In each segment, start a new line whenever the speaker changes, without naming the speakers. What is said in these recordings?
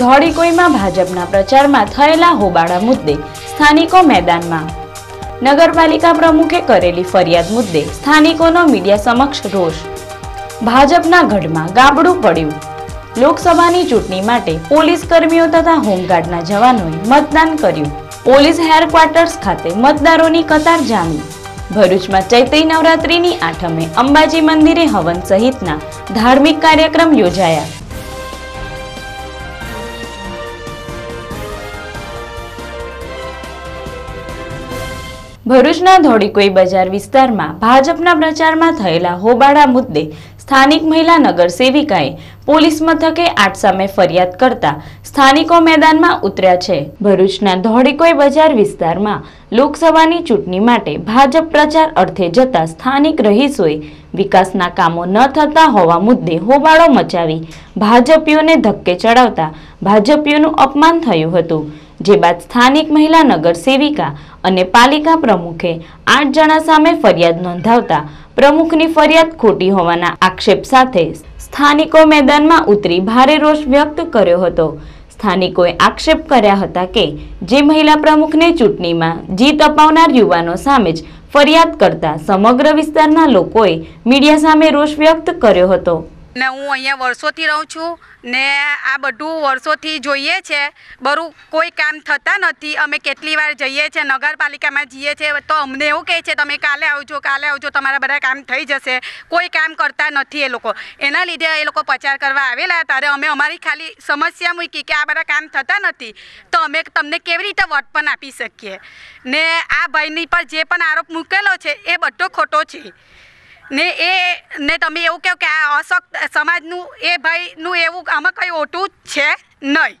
ધોળીકોઈમાં ભાજપના પ્રચારમાં થયેલા હોબાળા મુદ્દે સ્થાનિકો મેદાનમાં. નગરપાલિકા પ્રમુખે કરેલી ફરિયાદ મુદ્દે સ્થાનિકોનો મીડિયા સમક્ષ રોષ. ભાજપના ગઢમાં ગાબડું પડ્યું. લોકસભાની ચૂંટણી માટે પોલીસ કર્મીઓ તથા હોમગાર્ડના જવાનોએ મતદાન કર્યું. પોલીસ હેડક્વાર્ટર્સ ખાતે મતદારોની કતાર જામી. ભરૂચમાં ચૈત્રી નવરાત્રીની આઠમે અંબાજી મંદિરે હવન સહિતના ધાર્મિક કાર્યક્રમ યોજાયા. ભરૂચના ધોળીકોઈ બજાર વિસ્તારમાં ભાજપના પ્રચારમાં થયેલા હોબાળા મુદ્દે સ્થાનિક મહિલા નગર સેવિકાએ પોલીસ મથકે આઠ સામે ફરિયાદ કરતા સ્થાનિકો મેદાનમાં ઉતર્યા છે. ભરૂચના ધોળીકોઈ બજાર વિસ્તારમાં લોકસભાની ચૂંટણી માટે ભાજપ પ્રચાર અર્થે જતા સ્થાનિક રહીશોએ વિકાસના કામો ન થતા હોવા મુદ્દે હોબાળો મચાવી ભાજપીઓને ધક્કે ચડાવતા ભાજપીઓનું અપમાન થયું હતું. જે બાદ સ્થાનિક મહિલા નગર સેવિકા અને પાલિકા પ્રમુખે આઠ જણા સામે ફરિયાદ નોંધાવતા પ્રમુખની ફરિયાદ ખોટી હોવાના આક્ષેપ સાથે સ્થાનિકો મેદાનમાં ઉતરી ભારે રોષ વ્યક્ત કર્યો હતો. સ્થાનિકોએ આક્ષેપ કર્યા હતા કે જે મહિલા પ્રમુખને ચૂંટણીમાં જીત અપાવનાર યુવાનો સામે જ ફરિયાદ કરતા સમગ્ર વિસ્તારના લોકોએ મીડિયા સામે રોષ વ્યક્ત કર્યો હતો.
ને હું અહીંયા વર્ષોથી રહું છું ને આ બધું વર્ષોથી જોઈએ છે. બરું, કોઈ કામ થતા નથી. અમે કેટલી વાર જઈએ છીએ નગરપાલિકામાં જઈએ છીએ તો અમને એવું કહે છે, તમે કાલે આવજો કાલે આવજો, તમારા બધા કામ થઈ જશે. કોઈ કામ કરતા નથી એ લોકો. એના લીધે એ લોકો પ્રચાર કરવા આવેલા ત્યારે અમે અમારી ખાલી સમસ્યા મૂકી કે આ બધા કામ થતા નથી. તો અમે તમને કેવી રીતે વોટ પણ આપી શકીએ? ને આ ભાઈની પર જે પણ આરોપ મૂકેલો છે, એ બધો ખોટો છે. ને એ, ને તમે એવું કહો કે આ અશક્ત સમાજનું, એ ભાઈનું એવું આમાં કંઈ ઓટું છે નહીં.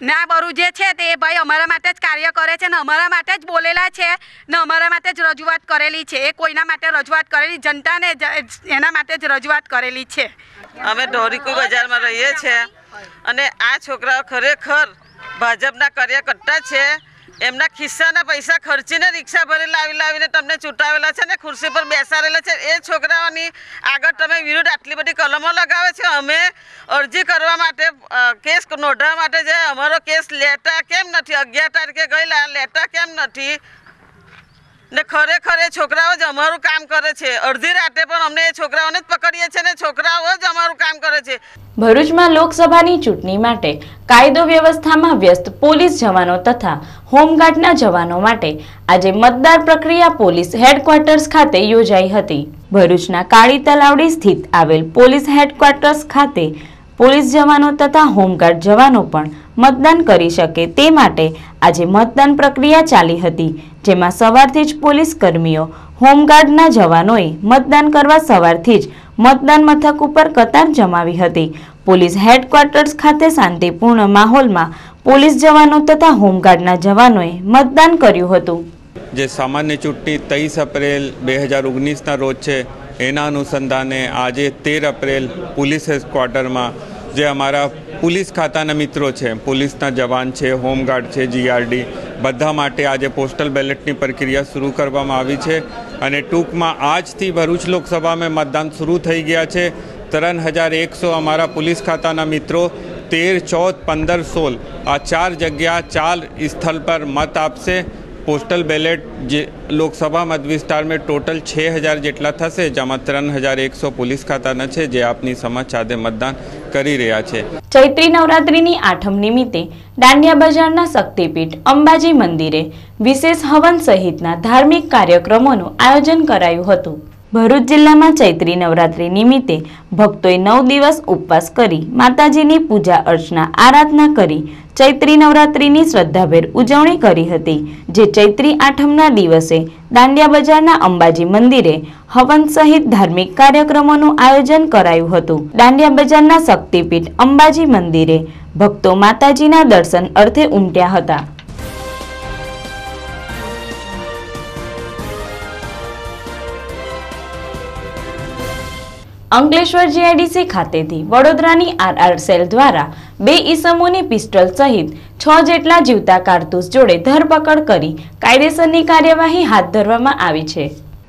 ને આ બરું જે છે તે એ ભાઈ અમારા માટે જ કાર્ય કરે છે ને અમારા માટે જ બોલેલા છે ને અમારા માટે જ રજૂઆત કરેલી છે. એ કોઈના માટે રજૂઆત કરેલી, જનતાને એના માટે જ રજૂઆત કરેલી છે.
અમે ઢોરીકુ બજારમાં રહીએ છીએ અને આ છોકરાઓ ખરેખર ભાજપના કાર્યકર્તા છે. એમના ખિસ્સાના પૈસા ખર્ચીને રિક્ષા ભરી લાવી લાવીને તમને ચૂંટાવેલા છે ને, ખુરશી પર બેસાડેલા છે. એ છોકરાઓની આગળ તમે વિરુદ્ધ આટલી બધી કલમો લગાવે છે. અમે અરજી કરવા માટે કેસ નોંધવા માટે જે અમારો કેસ લેતા કેમ નથી? અગિયાર તારીખે ગયેલા લેતા કેમ નથી? ને ખરેખર એ છોકરાઓ જ અમારું કામ કરે છે. અડધી રાતે પણ અમને એ છોકરાઓને જ પકડીએ છીએ ને છોકરાઓ જ અમારું કામ કરે છે.
ભરૂચમાં લોકસભાની ચૂંટણી માટે કાયદો વ્યવસ્થામાં વ્યસ્ત પોલીસ જવાનો તથા હોમગાર્ડના જવાનો માટે આજે મતદાર પ્રક્રિયા પોલીસ હેડક્વાર્ટર્સ ખાતે યોજાઈ હતી. ભરૂચના કાળી તલાવડી સ્થિત આવેલ પોલીસ હેડક્વાર્ટર્સ ખાતે પોલીસ જવાનો તથા હોમગાર્ડ જવાનો પણ મતદાન કરી શકે તે માટે આજે મતદાન પ્રક્રિયા ચાલી હતી. જેમાં સવારથી જ પોલીસ કર્મીઓ, હોમગાર્ડના જવાનોએ મતદાન કરવા સવારથી જ મતદાન મથક ઉપર કતાર જમાવી હતી. પોલીસ હેડક્વાર્ટર્સ ખાતે શાંતિપૂર્ણ માહોલમાં પોલીસ જવાનો તથા હોમગાર્ડના જવાનોએ મતદાન કર્યું હતું.
જે સામાન્ય ચૂંટણી ત્રીસ એપ્રિલ બે હજાર ઓગણીસના રોજ છે, એના અનુસંધાને આજે તેર એપ્રિલ પોલીસ હેડક્વાર્ટરમાં જે અમારા પોલીસ ખાતાના મિત્રો છે, પોલીસના જવાન છે, હોમગાર્ડ છે, જીઆરડી બધા માટે આજે પોસ્ટલ બેલેટની પ્રક્રિયા શરૂ કરવામાં આવી છે અને ટૂંકમાં આજથી ભરૂચ લોકસભામાં મતદાન શરૂ થઈ ગયા છે. ત્રણ હજાર એકસો અમારા પોલીસ ખાતાના મિત્રો, તેર, ચૌદ, પંદર, સોળ. આ ચાર જગ્યા ચાર સ્થળ પર મત આપશે. પોસ્ટલ બેલેટ જે લોકસભા મત વિસ્તારમાં ટોટલ છ હજાર જેટલા થશે, જેમાં ત્રણ હજાર એકસો પોલીસ ખાતાના છે, જે આપની સમક્ષ આજે મતદાન કરી રહ્યા છે.
ચૈત્રી નવરાત્રિની આઠમ નિમિત્તે દાંડિયા બજારના શક્તિપીઠ, અંબાજી મંદિરે વિશેષ હવન સહિતના ધાર્મિક કાર્યક્રમોનું આયોજન કરાયું હતું. ભરૂચ જિલ્લામાં ચૈત્રી નવરાત્રિ નિમિત્તે ભક્તોએ નવ દિવસ ઉપવાસ કરી માતાજીની પૂજા અર્ચના આરાધના કરી ચૈત્રી નવરાત્રીની શ્રદ્ધાભેર ઉજવણી કરી હતી, જે ચૈત્રી આઠમના દિવસે દાંડિયા બજારના અંબાજી મંદિરે હવન સહિત ધાર્મિક કાર્યક્રમોનું આયોજન કરાયું હતું. દાંડિયા બજારના શક્તિપીઠ અંબાજી મંદિરે ભક્તો માતાજીના દર્શન અર્થે ઉમટ્યા હતા. અંકલેશ્વર જીઆઈડીસી ખાતેથી વડોદરાની આરઆર સેલ દ્વારા બે ઈસમોની પિસ્ટલ સહિત છ જેટલા જીવતા કારતૂસ જોડે ધરપકડ કરી કાયદેસરની કાર્યવાહી હાથ ધરવામાં આવી છે.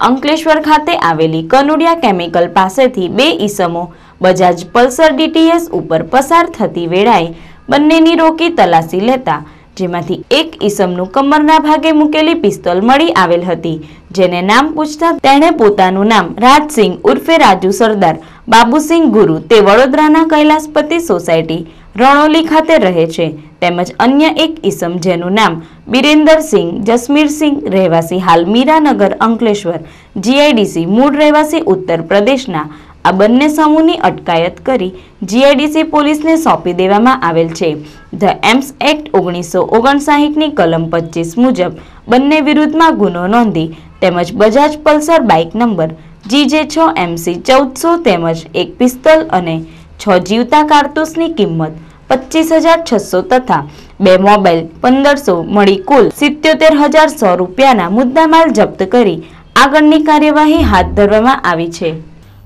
અંકલેશ્વર ખાતે આવેલી કનુડિયા કેમિકલ પાસેથી બે ઈસમો બજાજ પલ્સર ડીટીએસ ઉપર પસાર થતી વેળાએ બંનેની રોકી તલાશી લેતા જેમાંથી એક ઈસમનું કમરના ભાગે મૂકેલી પિસ્તોલ મળી આવેલ હતી, જેને નામ પૂછતા તેણે પોતાનું નામ રાજસિંહ ઉર્ફે રાજુ સરદાર, બાબુસિંહ ગુરુ તે વડોદરાના કૈલાસપતિ સોસાયટી, રણોલી ખાતે રહે છે. તેમજ અન્ય એક ઈસમ જેનું નામ બિરેન્દરસિંહ જસમીરસિંહ રહેવાસી હાલ મીરાનગર અંકલેશ્વર, જીઆઈડીસી મૂળ રહેવાસી ઉત્તર પ્રદેશના આ બંને સમૂહની અટકાયત કરી જીઆઈડીસી પોલીસને સોંપી દેવામાં આવેલ છે. ધ એમ્સ એક્ટ ઓગણીસો ઓગણસાહીઠની કલમ પચીસ મુજબ બંને વિરુદ્ધમાં ગુનો નોંધી તેમજ Bajaj Pulsar bike number GJ છ એમસી ચૌદસો તેમજ એક પિસ્તોલ અને છ જીવતા કારતૂસની કિંમત પચીસ હજાર છસો તથા બે મોબાઈલ પંદરસો મળી કુલ સિત્યોતેર હજાર સો રૂપિયાના મુદ્દામાલ જપ્ત કરી આગળની કાર્યવાહી હાથ ધરવામાં આવી છે.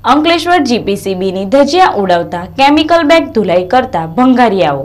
અંકલેશ્વર જીપીસીબીની ધજિયા ઉડાવતા કેમિકલ બેગ ધુલાઈ કરતા ભંગારિયાઓ.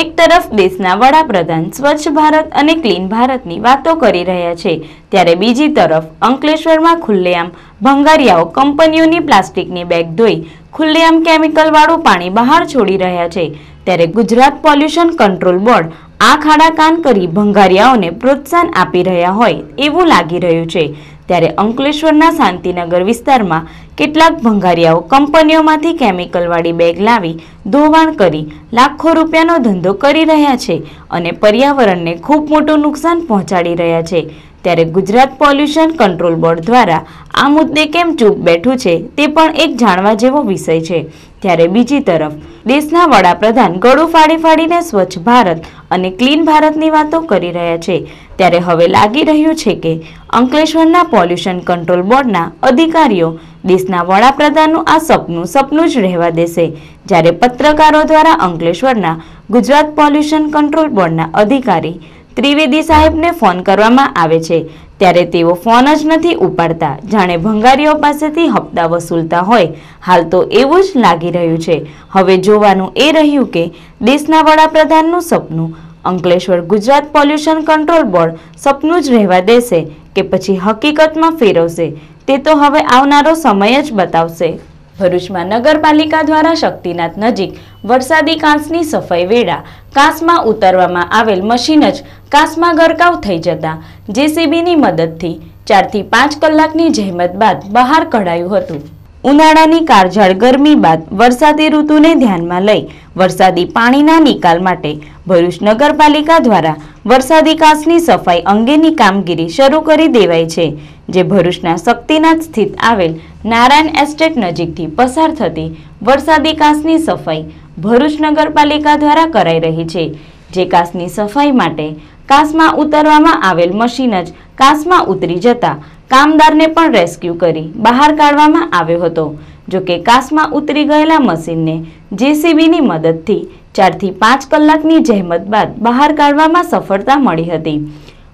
એક તરફ દેશના વડાપ્રધાન સ્વચ્છ ભારત અને ક્લીન ભારતની વાતો કરી રહ્યા છે, ત્યારે બીજી તરફ અંકલેશ્વરમાં ખુલ્લેઆમ ભંગારિયાઓ કંપનીઓની પ્લાસ્ટિકની બેગ ધોઈ ખુલ્લેઆમ કેમિકલવાળું પાણી બહાર છોડી રહ્યા છે, ત્યારે ગુજરાત પોલ્યુશન કંટ્રોલ બોર્ડ આ ખાડા કાન કરી ભંગારિયાઓને પ્રોત્સાહન આપી રહ્યા હોય એવું લાગી રહ્યું છે. ત્યારે અંકલેશ્વરના શાંતિનગર વિસ્તારમાં કેટલાક ભંગારિયાઓ કંપનીઓમાંથી કેમિકલવાળી બેગ લાવી ધોવાણ કરી લાખો રૂપિયાનો ધંધો કરી રહ્યા છે અને પર્યાવરણને ખૂબ મોટું નુકસાન પહોંચાડી રહ્યા છે. ત્યારે ગુજરાત પોલ્યુશન કંટ્રોલ બોર્ડ દ્વારા આ મુદ્દે કેમ ચૂપ બેઠું છે તે પણ એક જાણવા જેવો વિષય છે. ત્યારે બીજી તરફ, દેશના વડાપ્રધાન ગળું ફાડી ફાડીને સ્વચ્છ ભારત અને ક્લીન ભારતની વાતો કરી રહ્યા છે. ત્યારે હવે લાગી રહ્યું છે કે અંકલેશ્વરના પોલ્યુશન કંટ્રોલ બોર્ડના અધિકારીઓ દેશના વડાપ્રધાનનું આ સપનું સપનું જ રહેવા દેશે. જ્યારે પત્રકારો દ્વારા અંકલેશ્વરના ગુજરાત પોલ્યુશન કંટ્રોલ બોર્ડના અધિકારી ત્રિવેદી સાહેબને ફોન કરવામાં આવે છે. ત્યારે તેઓ ફોન જ નથી ઉપાડતા. જાણે ભંગારીઓ પાસેથી હપ્તા વસૂલતા હોય. હાલ તો એવું જ લાગી રહ્યું છે. હવે જોવાનું એ રહ્યું કે દેશના વડાપ્રધાનનું સપનું Ankleshwar Gujarat pollution control board સપનું જ રહેવા દેશે કે પછી હકીકતમાં ફેરવશે. તે તો હવે આવનારો સમય જ બતાવશે. ભરૂચમાં નગરપાલિકા દ્વારા શક્તિનાથ નજીક વરસાદી કાંસની સફાઈ વેળા. કાંસમાં ઉતારવામાં આવેલ મશીન જ કાંસમાં ગરકાવ થઈ જતા જેસીબીની મદદથી ચારથી પાંચ કલાકની જહેમત બાદ બહાર કઢાયું હતું. ઉનાળાની કાળઝાળ ગરમી બાદ વરસાદી ઋતુને ધ્યાનમાં લઈ વરસાદી પાણીના નિકાલ માટે ભરૂચ નગરપાલિકા દ્વારા વરસાદી કાંસની સફાઈ અંગેની કામગીરી શરૂ કરી દેવાઈ છે, જે ભરૂચના શક્તિનાથ સ્થિત આવેલ નારાયણ એસ્ટેટ નજીકથી પસાર થતી વરસાદી કાંસની સફાઈ ભરૂચ નગરપાલિકા દ્વારા કરાઈ રહી છે, જે કાંસની સફાઈ માટે કાંસમાં ઉતરવામાં આવેલ મશીન જ કાંસમાં ઉતરી જતા કામદારને પણ રેસ્ક્યુ કરી બહાર કાઢવામાં આવ્યો હતો, જો કે કાંસમાં ઉતરી ગયેલા મશીનને જેસીબીની મદદથી ચારથી પાંચ કલાકની જહેમત બાદ બહાર કાઢવામાં સફળતા મળી હતી.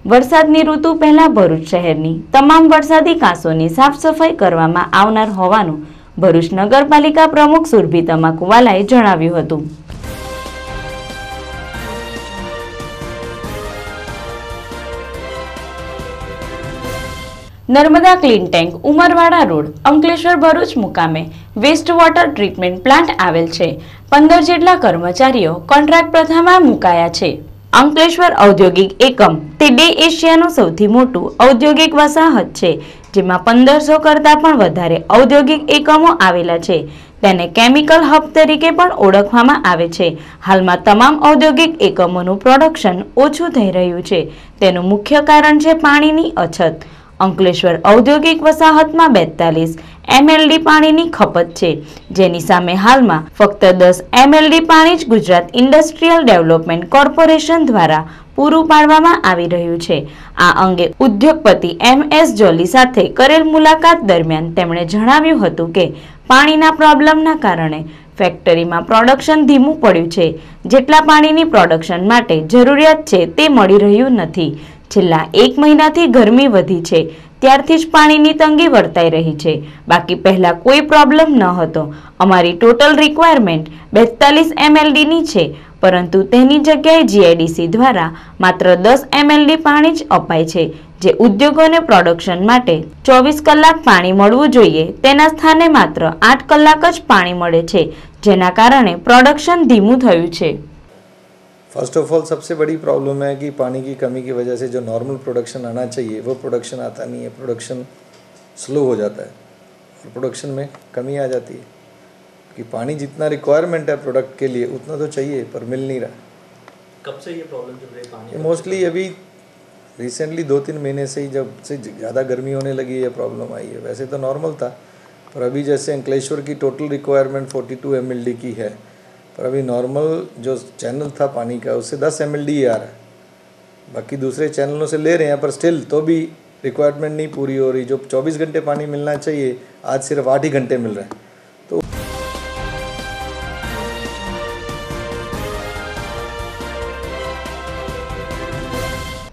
વરસાદની ઋતુ પહેલા ભરૂચ શહેરની. તમામ વરસાદી કાંસોની સાફ સફાઈ કરવામાં આવનાર હોવાનું ભરૂચ નગરપાલિકા પ્રમુખ સુરભી તમાકુવાલાએ જણાવ્યું હતું. Narmada clean tank, Umarwada road, Ankleshwar Bharuch મુકામે વેસ્ટ વોટર ટ્રીટમેન્ટ પ્લાન્ટ આવેલ છે. પંદર જેટલા કર્મચારીઓ કોન્ટ્રાક્ટ પ્રથામાં મુકાયા છે. અંકલેશ્વર ઔદ્યોગિક એકમ, તે બે એશિયાનું સૌથી મોટું ઔદ્યોગિક વસાહત છે, જેમાં પંદરસો કરતાં પણ વધારે ઔદ્યોગિક એકમો આવેલા છે. તેને કેમિકલ હબ તરીકે પણ ઓળખવામાં આવે છે. હાલમાં તમામ ઔદ્યોગિક એકમોનું પ્રોડક્શન ઓછું થઈ રહ્યું છે. તેનું મુખ્ય કારણ છે પાણીની અછત. અંકલેશ્વર ઔદ્યોગિક વસાહતમાં બેતાલીસ એમએલડી પાણીની ખપત છે. જેની સામે હાલમાં ફક્ત દસ એમએલડી પાણી જ ગુજરાત ઇન્ડસ્ટ્રીયલ ડેવલપમેન્ટ કોર્પોરેશન દ્વારા પૂરું પાડવામાં આવી રહ્યું છે. આ અંગે ઉદ્યોગપતિ એમ એસ જોલી સાથે કરેલ મુલાકાત દરમિયાન તેમણે જણાવ્યું હતું કે, પાણીના પ્રોબ્લેમના કારણે ફેક્ટરીમાં પ્રોડક્શન ધીમું પડ્યું છે. જેટલા પાણીની પ્રોડક્શન માટે જરૂરિયાત છે તે મળી રહ્યું નથી. છેલ્લા એક મહિનાથી ગરમી વધી છે. ત્યારથી જ પાણીની તંગી વર્તાઈ રહી છે. બાકી પહેલાં કોઈ પ્રોબ્લેમ ન હતો. અમારી ટોટલ રિક્વાયરમેન્ટ બેતાલીસ એમએલડીની છે. પરંતુ તેની જગ્યાએ જીઆઈડીસી દ્વારા માત્ર દસ એમએલડી પાણી જ અપાય છે, જે ઉદ્યોગોને પ્રોડક્શન માટે ચોવીસ કલાક પાણી મળવું જોઈએ. તેના સ્થાને માત્ર આઠ કલાક જ પાણી મળે છે, જેના કારણે પ્રોડક્શન ધીમું થયું છે.
फ़र्स्ट ऑफ़ ऑल सबसे बड़ी प्रॉब्लम है कि पानी की कमी की वजह से जो नॉर्मल प्रोडक्शन आना चाहिए वो प्रोडक्शन आता नहीं है। प्रोडक्शन स्लो हो जाता है और प्रोडक्शन में कमी आ जाती है। कि पानी जितना रिक्वायरमेंट है प्रोडक्ट के लिए उतना तो चाहिए पर मिल नहीं रहा।
कब से ये प्रॉब्लम चल रही है पानी
मोस्टली अभी रिसेंटली दो तीन महीने से ही जब से ज़्यादा गर्मी होने लगी है प्रॉब्लम आई है। वैसे तो नॉर्मल था पर अभी जैसे अंकलेश्वर की टोटल रिक्वायरमेंट 42 टू की है पर अभी नॉर्मल जो चैनल था पानी का उससे 10 एम ही आ रहा है बाकी दूसरे चैनलों से ले रहे हैं पर स्टिल तो भी रिक्वायरमेंट नहीं पूरी हो रही जो 24 घंटे पानी मिलना चाहिए आज सिर्फ आठ ही घंटे मिल रहा है तो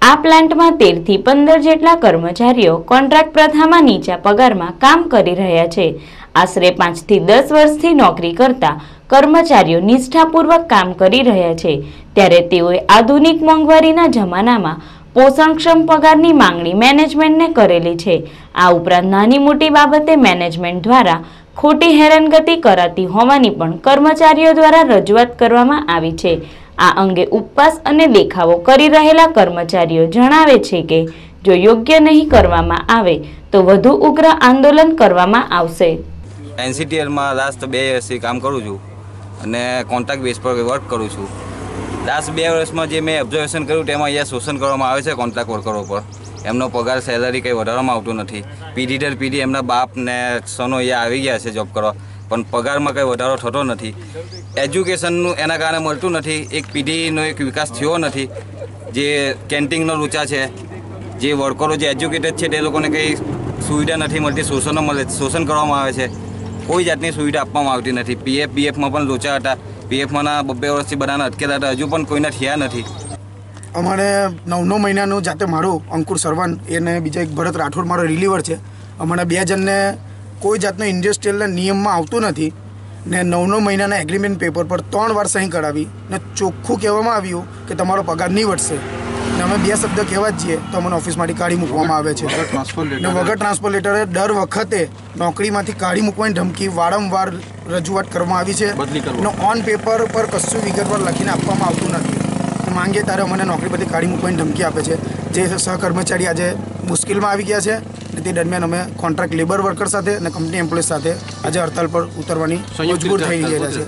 આ પ્લાન્ટમાં તેરથી પંદર જેટલા કર્મચારીઓ કોન્ટ્રાક્ટ પ્રથામાં નીચા પગારમાં કામ કરી રહ્યા છે આશરે પાંચથી દસ વર્ષથી નોકરી કરતા કર્મચારીઓ નિષ્ઠાપૂર્વક કામ કરી રહ્યા છે. ત્યારે તેઓએ આધુનિક મોંઘવારીના જમાનામાં પોષણક્ષમ પગારની માંગણી મેનેજમેન્ટને કરેલી છે. આ ઉપરાંત નાની મોટી બાબતે મેનેજમેન્ટ દ્વારા ખોટી હેરાનગતિ કરાતી હોવાની પણ કર્મચારીઓ દ્વારા રજૂઆત કરવામાં આવી છે. આ અંગે ઉપવાસ અને દેખાવો કરી રહેલા કર્મચારીઓ જણાવે છે કે, જો યોગ્ય નહીં કરવામાં આવે, તો વધુ ઉગ્ર આંદોલન કરવામાં આવશે.
એનસીટીએલમાં લાસ્ટ બે વર્ષથી કામ કરું છું. અને કોન્ટ્રાક્ટ બેઝ પર વર્ક કરું છું. લાસ્ટ બે વર્ષમાં જે મેં ઓબ્ઝર્વેશન કર્યું તેમાં અહીંયા શોષણ કરવામાં આવે છે કોન્ટ્રાક્ટ વર્કરો પર એમનો પગાર સેલરી કંઈ વધારવામાં આવતું નથી. પીઢી દર પીઢી એમના બાપ ને સનો અહીંયા આવી ગયા છે જોબ કરવા. પણ પગારમાં કંઈ વધારો થતો નથી. એજ્યુકેશનનું એના કારણે મળતું નથી. એક પીઢીનો એક વિકાસ થયો નથી. જે કેન્ટીનનો રૂચા છે, જે વર્કરો જે એજ્યુકેટેડ છે, તે લોકોને કંઈ સુવિધા નથી મળતી. શોષણો મળે, શોષણ કરવામાં આવે છે. કોઈ જાતની સુવિધા આપવામાં આવતી નથી. પીએફ બીએફમાં પણ લોચા હતા. પીએફમાંના બબ્બે વર્ષથી બધાને અટકેલા હતા. હજુ પણ કોઈના થયા નથી.
અમારે નવ નવ મહિનાનું જાતે મારું અંકુર સરવાન, એને બીજા એક ભરત રાઠોડ મારો રિલીવર છે. અમારા બે જણને કોઈ જાતનો ઇન્ડસ્ટ્રીયલના નિયમમાં આવતું નથી. ને નવ નવ મહિનાના એગ્રીમેન્ટ પેપર પર ત્રણ વાર સહી કરાવી ને ચોખ્ખું કહેવામાં આવ્યું કે તમારો પગાર નહીં વધશે. ને અમે બે શબ્દ કહેવા જ છીએ. તો અમને ઓફિસમાંથી કાઢી મૂકવામાં આવે છે. ને વગર ટ્રાન્સફર લેટરે દર વખતે નોકરીમાંથી કાઢી મૂકવાની ધમકી વારંવાર રજૂઆત કરવામાં આવી છે. ને ઓન પેપર પર કશું વિગતવાર લખીને આપવામાં આવતું નથી. માંગે માંગીએ ત્યારે અમને નોકરી પરથી કાઢી મૂકવાની ધમકી આપે છે. જે સહકર્મચારી આજે મુશ્કેલમાં આવી ગયા છે તે દરમિયાન અમે કોન્ટ્રાક્ટ લેબર વર્કર સાથે અને કંપની એમ્પ્લોય સાથે આજે હડતાલ પર ઉતરવાની મજબૂર થઈ ગયા છે.